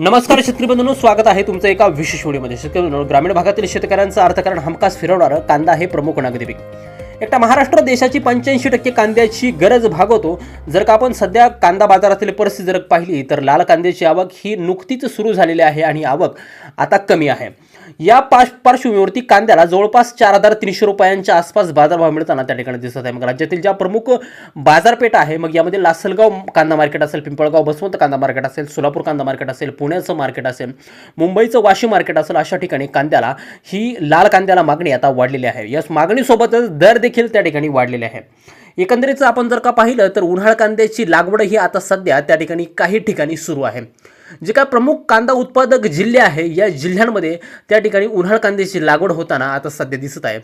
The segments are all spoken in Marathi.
नमस्कार शेतकरी बंधूंनो स्वागत आहे तुमचं एका विशेष व्हिडिओमध्ये. शेतकरी ग्रामीण भागातील शेतकऱ्यांचं अर्थकारण हमखास फिरवणारं कांदा हे प्रमुख नागरी पीक एकटा महाराष्ट्र देशाची पंच्याऐंशी टक्के कांद्याची गरज भागवतो. जर का आपण सध्या कांदा बाजारातील परिस्थिती जर पाहिली तर लाल कांद्याची आवक ही नुकतीच सुरू झालेली आहे आणि आवक आता कमी आहे. या पार्श पार्श्वभूमीवरती कांद्याला जवळपास चार हजार तीनशे रुपयांच्या आसपास बाजारभाव मिळताना त्या ठिकाणी दिसत आहे. मग राज्यातील ज्या प्रमुख बाजारपेठ आहे मग यामध्ये लासलगाव कांदा मार्केट असेल पिंपळगाव बसवंत कांदा मार्केट असेल सोलापूर कांदा मार्केट असेल पुण्याचं मार्केट असेल मुंबईचं वाशी मार्केट असेल अशा ठिकाणी कांद्याला ही लाल कांद्याला मागणी आता वाढलेली आहे. या मागणीसोबतच दर देखील त्या ठिकाणी वाढलेले आहे. एकंदरीत आपण जर का पाहिलं तर उन्हाळ कांद्याची लागवड ही आता सध्या त्या ठिकाणी काही ठिकाणी सुरू आहे. जे काय प्रमुख कांदा उत्पादक जिल्हे आहे या जिल्ह्यांमध्ये त्या ठिकाणी उन्हाळ कांद्याची लागवड होताना आता सध्या दिसत आहे.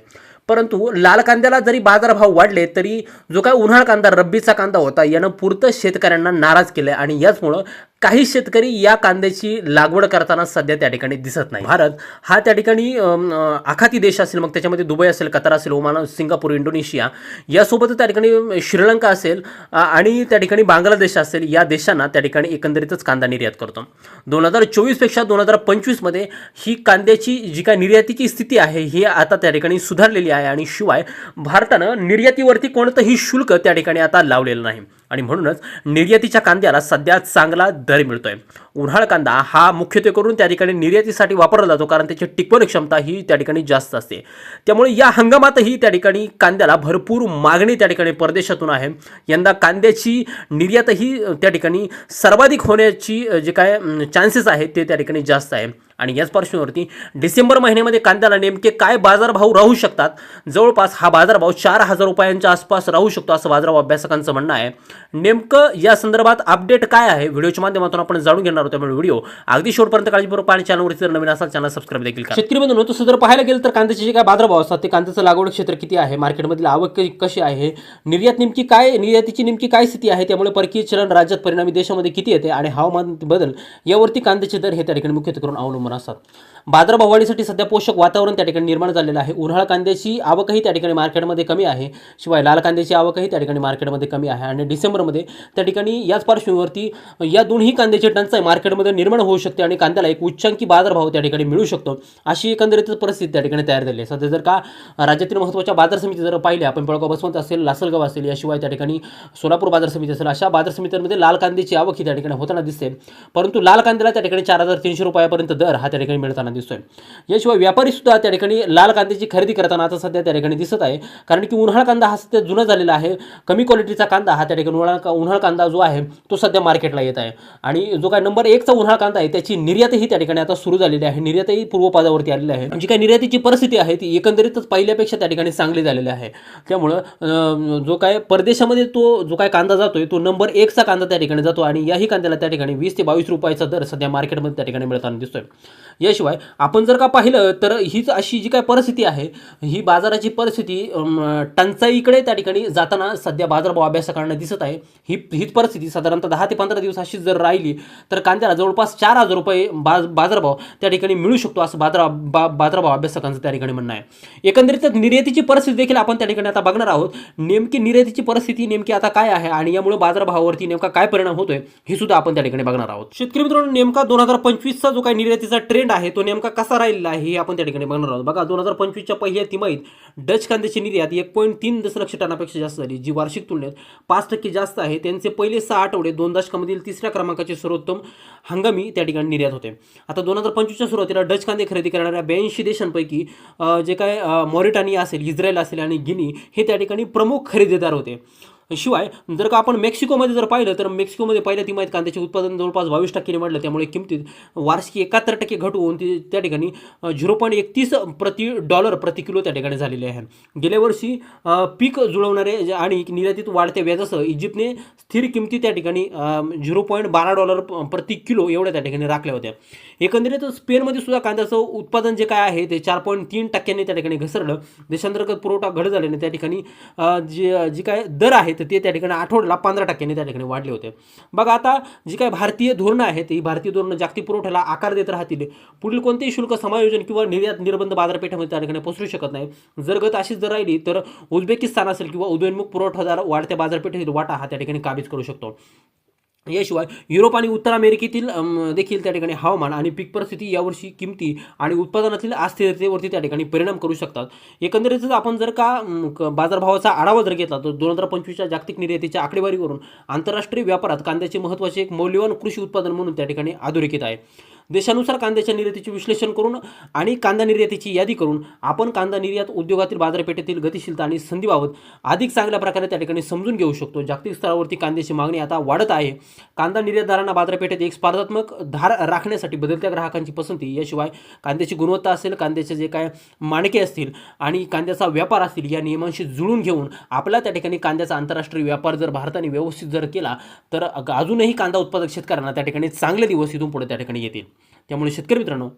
परंतु लाल कांद्याला जरी बाजारभाव वाढले तरी जो काय उन्हाळ कांदा रब्बीचा कांदा होता यानं पुरतं शेतकऱ्यांना नाराज केलं आहे आणि याचमुळं काही शेतकरी या कांद्याची लागवड करताना सध्या त्या ठिकाणी दिसत नाही. भारत हा त्या ठिकाणी आखाती देश असेल मग त्याच्यामध्ये दुबई असेल कतार असेल ओमान सिंगापूर इंडोनेशिया यासोबत त्या ठिकाणी श्रीलंका असेल आणि त्या ठिकाणी बांगलादेश असेल या देशांना त्या ठिकाणी एकंदरीतच कांदा निर्यात करतो. दोन हजार चोवीसपेक्षा दोन हजार पंचवीसमध्ये ही कांद्याची जी काय निर्यातीची स्थिती आहे ही आता त्या ठिकाणी सुधारलेली आहे आहे आणि शिवाय भारतानं निर्यातीवरती कोणतंही शुल्क त्या ठिकाणी आता लावलेलं नाही. आणि म्हणूनच निर्यातीच्या कांद्याला सध्या चांगला दर मिळतोय. उन्हाळ कांदा हा मुख्यत्वे करून त्या ठिकाणी निर्यातीसाठी वापरला जातो कारण त्याची टिकवण क्षमता ही त्या ठिकाणी जास्त असते. त्यामुळे या हंगामातही त्या ठिकाणी कांद्याला भरपूर मागणी त्या ठिकाणी परदेशातून आहे. यंदा कांद्याची निर्यातही त्या ठिकाणी सर्वाधिक होण्याची जे काय चान्सेस आहेत ते त्या ठिकाणी जास्त आहे. आणि याच पार्श्वभूमीवरती डिसेंबर महिन्यामध्ये कांद्याला नेमके काय बाजारभाव राहू शकतात? जवळपास हा बाजारभाव चार हजार रुपयांच्या आसपास राहू शकतो असं बाजारभाव अभ्यासकांचं म्हणणं आहे. नेमकं या संदर्भात अपडेट काय आहे? व्हिडिओच्या माध्यमातून आपण जाणून घेणार होतो त्यामुळे व्हिडिओ अगदी शेवटपर्यंत काळजीपूर्वक आणि चॅनलवरती जर नवीन असाल चॅनल सबस्क्राईब देखील शेतकरी बंधूंनो तसं जर पाहायला गेलं तर कांद्याचे जे काय बाजारभाव असतात ते कांद्याचं लागवड क्षेत्र किती आहे? मार्केटमधील आवक कशी आहे? निर्यात नेमकी काय निर्यातीची नेमकी काय स्थिती आहे? त्यामुळे परकीय चलन राज्यात परिणामी देशामध्ये किती येते? आणि हवामान बदल यावरती कांद्याचे दर हे त्या ठिकाणी मुख्यत्वे करून अवलंबून असतात बाजार भाववाढीसाठी सध्या पोषक वातावरण त्या ठिकाणी निर्माण झालेलं आहे उन्हाळा कांद्याची आवकही त्या ठिकाणी मार्केटमध्ये कमी आहे शिवाय लाल कांद्याची आवकही त्या ठिकाणी मार्केटमध्ये कमी आहे आणि डिसेंबरमध्ये त्या ठिकाणी याच पार्श्वभूमीवरती या दोन्ही कांद्याची टंचाई मार्केटमध्ये निर्माण होऊ शकते आणि कांद्याला एक उच्चांकी बाजारभाव त्या ठिकाणी मिळू शकतो अशी एकंदरीतच परिस्थिती त्या ठिकाणी तयार झाली आहे सध्या जर का राज्यातील महत्त्वाच्या बाजार समिती जर पाहिल्या आपण पळगाव बसवंत असेल लासलगाव असेल याशिवाय त्या ठिकाणी सोलापूर बाजार समिती असेल अशा बाजार समित्यांमध्ये लाल कांद्याची आवक ही त्या ठिकाणी होताना दिसते परंतु लाल कांद्याला त्या ठिकाणी चार हजार तीनशे रुपयापर्यंत दर हा त्या ठिकाणी मिळताना दिसतोय. याशिवाय व्यापारी सुद्धा त्या ठिकाणी लाल कांद्याची खरेदी करताना आता सध्या त्या ठिकाणी दिसत आहे. कारण की उन्हाळ कांदा हा सध्या जुना झालेला आहे. कमी क्वालिटीचा कांदा हा त्या ठिकाणी उन्हाळ उन्हाळ कांदा जो आहे तो सध्या मार्केटला येत आहे. आणि जो काय नंबर एकचा उन्हाळ कांदा आहे त्याची निर्यातही त्या ठिकाणी आता सुरू झालेली आहे. निर्यातही पूर्वपादावरती आलेली आहे. जी काही निर्यातीची परिस्थिती आहे ती एकंदरीतच पहिल्यापेक्षा त्या ठिकाणी चांगली झालेली आहे. त्यामुळं जो काय परदेशामध्ये तो जो काय कांदा जातोय तो नंबर एकचा कांदा त्या ठिकाणी जातो आणि याही कांद्याला त्या ठिकाणी वीस ते बावीस रुपयाचा दर सध्या मार्केटमध्ये त्या ठिकाणी मिळताना दिसतोय. याशिवाय आपण जर का पाहिलं तर हीच अशी जी काय परिस्थिती आहे ही बाजाराची परिस्थिती टंचाईकडे त्या ठिकाणी जाताना सध्या बाजारभाव अभ्यासकांना दिसत आहे. ही हीच परिस्थिती साधारणतः दहा ते पंधरा दिवस अशी जर राहिली तर कांद्याला जवळपास चार हजार रुपये बाज बाजारभाव त्या ठिकाणी मिळू शकतो असं बाजार बा बाजारभाव अभ्यासकांचं त्या ठिकाणी म्हणणं आहे. एकंदरीत निर्यातीची परिस्थिती देखील आपण त्या ठिकाणी आता बघणार आहोत. नेमकी निर्यातीची परिस्थिती नेमकी आता काय आहे आणि यामुळे बाजारभावावरती नेमका काय परिणाम होतोय हे सुद्धा आपण त्या ठिकाणी बघणार आहोत. शेतकरी मित्रांनो नेमका दोन हजार पंचवीसचा जो काही निर्यातीचा ट्रेंड आहे तो नेमका कसा राहिलेला आहे हे आपण त्या ठिकाणी बघणार आहोत. बघा दोन हजार पंचवीसच्या पहिल्या तिमाहीत डच कांद्याची निर्यात एक पॉईंट तीन दशलक्ष टनापेक्षा जास्त झाली जी वार्षिक तुलनेत पाच टक्के जास्त आहे. त्यांचे पहिले सहा आठवडे दोन दशकामधील तिसऱ्या क्रमांकाचे सर्वोत्तम हंगामी त्या ठिकाणी निर्यात होते. आता दोन हजार पंचवीसच्या सुरुवातीला डच कांदे खरेदी करणाऱ्या ब्याऐंशी देशांपैकी जे काय मॉरिटानिया असेल इस्रायल असेल आणि गिनी हे त्या ठिकाणी प्रमुख खरेदीदार होते. शिवाय जर का आपण मेक्सिकोमध्ये जर पाहिलं तर मेक्सिकोमध्ये पहिल्या तिमाहीत कांद्याचे उत्पादन जवळपास बावीस टक्क्याने वाढलं. त्यामुळे किमतीत वार्षिक एकाहत्तर टक्के घट होऊन ती त्या ठिकाणी झिरो पॉईंट एकतीस प्रति डॉलर प्रति किलो त्या ठिकाणी झालेले आहे. गेल्या वर्षी पीक जुळवणारे जे आणि निर्यातीत वाढत्या व्याजासह इजिप्तने स्थिर किमती त्या ठिकाणी झिरो पॉईंट बारा डॉलर प्रति किलो एवढ्या त्या ठिकाणी राखल्या होत्या. एकंदरीत स्पेनमध्ये सुद्धा कांद्याचं उत्पादन जे काय आहे ते चार पॉईंट तीन टक्क्यांनी त्या ठिकाणी घसरलं. देशांतर्गत पुरवठा घट झाल्याने त्या ठिकाणी जे जी काय दर आहेत ते त्या ठिकाणी आठवड्याला पंधरा टक्क्यांनी त्या ठिकाणी वाढले होते. बघा आता जी काय भारतीय धोरणं आहेत ही भारतीय धोरणं जागतिक पुरवठ्याला आकार देत राहतील पुढील कोणतेही शुल्क समायोजन किंवा निर्यात निर्बंध बाजारपेठामध्ये त्या ठिकाणी पसरू शकत नाही. जर गत अशीच जर राहिली तर उझबेकिस्तान असेल किंवा उदयोन्मुख पुरवठादार वाढत्या बाजारपेठेतील वाटा हा त्या ठिकाणी काबीज करू शकतो. याशिवाय युरोप आणि उत्तर अमेरिकेतील देखील त्या ठिकाणी हवामान आणि पीक परिस्थिती यावर्षी किमती आणि उत्पादनातील अस्थिरतेवरती त्या ठिकाणी परिणाम करू शकतात. एकंदरीतच आपण जर का बाजारभावाचा आढावा जर घेतला तर दोन हजार पंचवीसच्या जागतिक निर्यातीच्या आकडेवारीवरून आंतरराष्ट्रीय व्यापारात कांद्याचे महत्त्वाचे एक मौल्यवान कृषी उत्पादन म्हणून त्या ठिकाणी अधोरेखित आहे. देशानुसार कांद्याच्या निर्यातीचे विश्लेषण करून आणि कांदा निर्यातीची यादी करून आपण कांदा निर्यात उद्योगातील बाजारपेठेतील गतिशीलता आणि संधीबाबत अधिक चांगल्या प्रकारे त्या ठिकाणी समजून घेऊ शकतो. जागतिक स्तरावरती कांद्याची मागणी आता वाढत आहे. कांदा निर्यातदारांना बाजारपेठेत एक स्पर्धात्मक धार राखण्यासाठी बदलत्या ग्राहकांची पसंती याशिवाय कांद्याची गुणवत्ता असेल कांद्याचे जे काय मानके असतील आणि कांद्याचा व्यापार असतील या नियमांशी जुळून घेऊन आपला त्या ठिकाणी कांद्याचा आंतरराष्ट्रीय व्यापार जर भारताने व्यवस्थित जर केला तर अजूनही कांदा उत्पादक शेतकऱ्यांना त्या ठिकाणी चांगले दिवस इथून पुढे त्या ठिकाणी येतील. त्यामुळे शेतकरी मित्रांनो